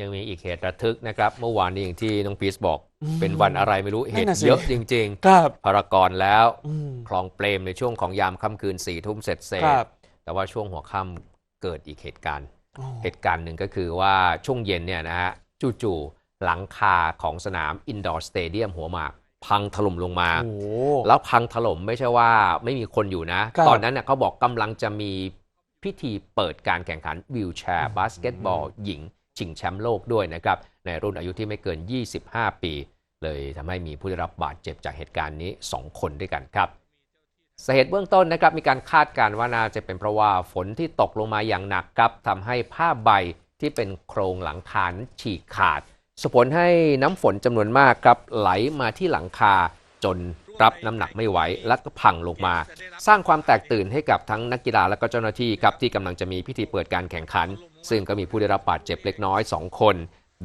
ยังมีอีกเหตุระทึกนะครับ เมื่อวานนี้อย่างที่น้องพีชบอกอืมเป็นวันอะไรไม่รู้นั่เหนตุน่ะสิเยอะจริงครับๆพารากอนแล้วอืมคลองเปรมในช่วงของยามค่ำคืนสี่ทุ่มเสร็จเสร็จครับแต่ว่าช่วงหัวค่ำเกิดอีกเหตุการณ์อ๋อเหตุการณ์หนึ่งก็คือว่าช่วงเย็นเนี่ยนะฮะจู่ๆหลังคาของสนามอินดอร์สเตเดียมหัวหมากพังถล่มลงมาโอ้โหแล้วพังถล่มไม่ใช่ว่าไม่มีคนอยู่นะครับตอนนั้นเน่ยเขาบอกกำลังจะมีพิธีเปิดการแข่งขันวิวแชร์บาสเกตบอลหญิง ชิงแชมป์โลกด้วยนะครับ ในรุ่นอายุที่ไม่เกิน 25 ปี เลยทำให้มีผู้ได้รับบาดเจ็บจากเหตุการณ์นี้ 2 คนด้วยกันครับสาเหตุเบื้องต้นนะครับมีการคาดการณ์ว่าน่าจะเป็นเพราะว่าฝนที่ตกลงมาอย่างหนักครับทำให้ผ้าใบที่เป็นโครงหลังคานฉีกขาดส่งผลให้น้ำฝนจำนวนมากครับไหลมาที่หลังคาจน รับน้ำหนักไม่ไหวและก็พังลงมา สร้างความแตกตื่นให้กับทั้งนักกีฬาและก็เจ้าหน้าที่ครับที่กำลังจะมีพิธีเปิดการแข่งขัน ซึ่งก็มีผู้ได้รับบาดเจ็บเล็กน้อย 2 คน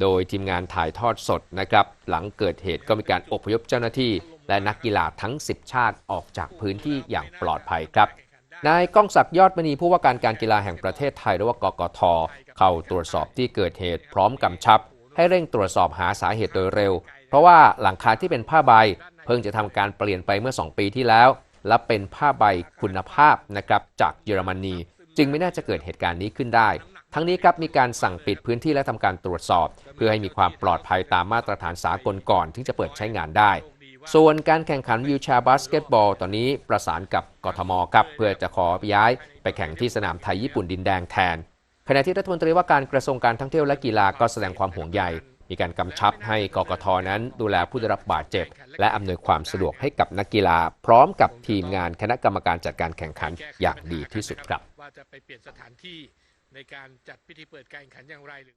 โดยทีมงานถ่ายทอดสดนะครับหลังเกิดเหตุก็มีการอพยพเจ้าหน้าที่ และนักกีฬาทั้ง 10 ชาติออกจากพื้นที่อย่างปลอดภัยครับนายก้องศักดิ์ยอดมณีผู้ว่าการการกีฬาแห่งประเทศไทยหรือว่ากกท เข้าตรวจสอบที่เกิดเหตุพร้อมกำชับ ให้เร่งตรวจสอบหาสาเหตุโดยเร็ว เพราะว่าหลังคาที่เป็นผ้าใบ เพิ่งจะทำการเปลี่ยนไปเมื่อ 2 ปีที่แล้ว และเป็นผ้าใบคุณภาพนะครับจากเยอรมนี จึงไม่น่าจะเกิดเหตุการณ์นี้ขึ้นได้ ทั้งนี้ครับมีการสั่งปิดพื้นที่และทำการตรวจสอบ เพื่อให้มีความปลอดภัยตามมาตรฐานสากลก่อนที่จะเปิดใช้งานได้ส่วนการแข่งขันวิวแชร์บาสเกตบอล ตอนนี้ประสานกับกทมครับเพื่อจะขอย้ายไปแข่งที่สนามไทยญี่ปุ่นดินแดงแทนขณะที่รัฐมนตรีว่าการกระทรวงการท่องเที่ยวและกีฬาก็แสดงความห่วงใย มีการกำชับให้กกทนั้นดูแลผู้ได้รับบาดเจ็บ และอำนวยความสะดวกให้กับนักกีฬา พร้อมกับทีมงานคณะกรรมการจัดการแข่งขันอย่างดีที่สุดครับว่าจะไปเปลี่ยนสถานที่ในการจัดพิธีเปิดการแข่งขันอย่างไรหรือ